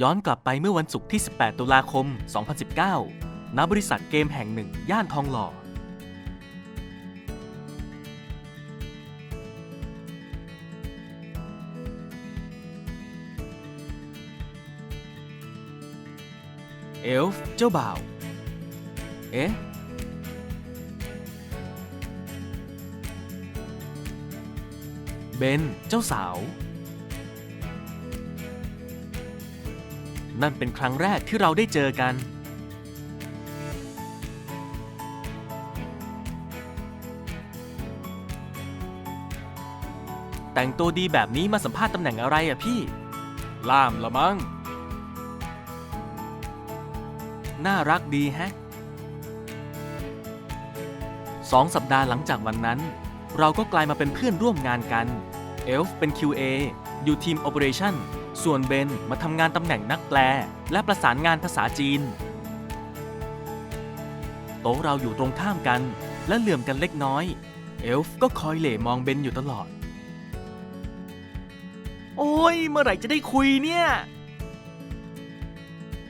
ย้อนกลับไปเมื่อวันศุกร์ที่ 18 ตุลาคม 2019 ณ บริษัทเกมแห่งหนึ่ง ย่านทองหล่อ เอลฟ์เจ้าบ่าว เอ๊ะ เบน เจ้าสาว นั่นเป็นครั้งแรกที่เราได้เจอกัน แต่งตัวดีแบบนี้มาสัมภาษณ์ตำแหน่งอะไรอะพี่ ล่ามละมั้ง น่ารักดีแฮะสองสัปดาห์หลังจากวันนั้น เราก็กลายมาเป็นเพื่อนร่วมงานกัน เอลฟ์เป็น QA อยู่ทีม Operation ส่วนเบนมาทำงานตำแหน่งนักแปล และประสานงานภาษาจีน โต๊ะเราอยู่ตรงข้ามกัน และเหลื่อมกันเล็กน้อย เอลฟ์ก็คอยเหล่มองเบนอยู่ตลอด โอ้ย เมื่อไหร่จะได้คุยเนี่ย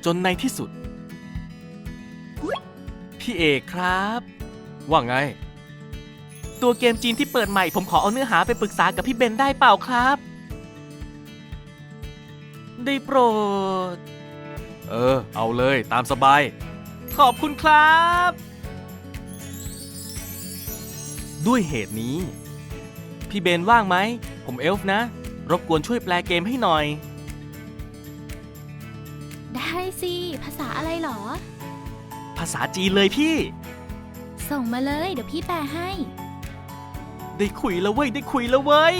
จนในที่สุด พี่เอกครับ ว่าไง ตัวเกมจีนที่เปิดใหม่ผมขอเอาเนื้อหาไปปรึกษากับพี่เบนได้เปล่าครับ ได้โปรด เออ เอาเลยตามสบาย ขอบคุณครับ ด้วยเหตุนี้ พี่เบนว่างไหม ผมเอลฟ์นะ รบกวนช่วยแปลเกมให้หน่อย ได้สิ ภาษาอะไรหรอ ภาษาจีนเลยพี่ ส่งมาเลย เดี๋ยวพี่แปลให้ ได้คุยแล้วเว้ย ได้คุยแล้วเว้ย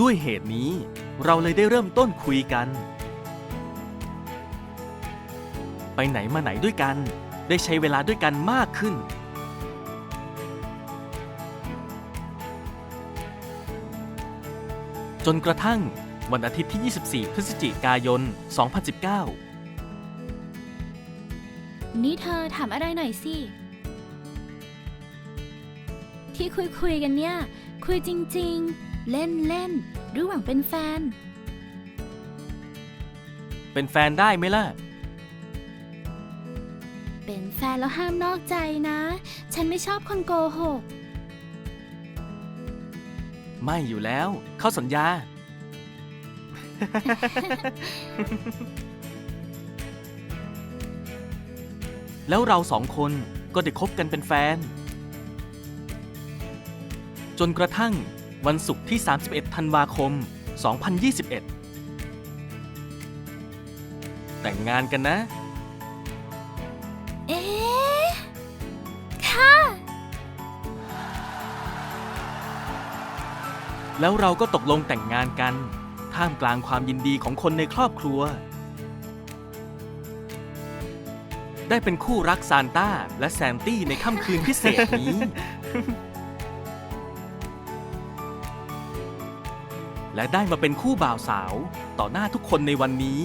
ด้วยเหตุนี้เราเลยได้เริ่มต้นคุยกัน ไปไหนมาไหนด้วยกัน ได้ใช้เวลาด้วยกันมากขึ้น จนกระทั่งวันอาทิตย์ที่ 24 พฤศจิกายน 2019นี่เธอถามอะไรหน่อยสิ ที่คุยคุยๆกันเนี่ย คุยจริง ๆ เล่นเล่นๆหรือหวังเป็นแฟน เป็นแฟนได้ไหมล่ะ เป็นแฟนแล้วห้ามนอกใจนะ ฉันไม่ชอบคนโกหก ไม่อยู่แล้ว เขาสัญญา แล้วเราสองคนก็ได้คบกันเป็นแฟน จนกระทั่ง วันศุกร์ที่ 31 ธันวาคม 2021 แต่งงานกันนะ เอ๊ะค่ะ แล้วเราก็ตกลงแต่งงานกัน ท่ามกลางความยินดีของคนในครอบครัว ได้เป็นคู่รักซานต้าและแซนตี้ในค่ำคืนพิเศษนี้ และได้มาเป็นคู่บ่าวสาว ต่อหน้าทุกคนในวันนี้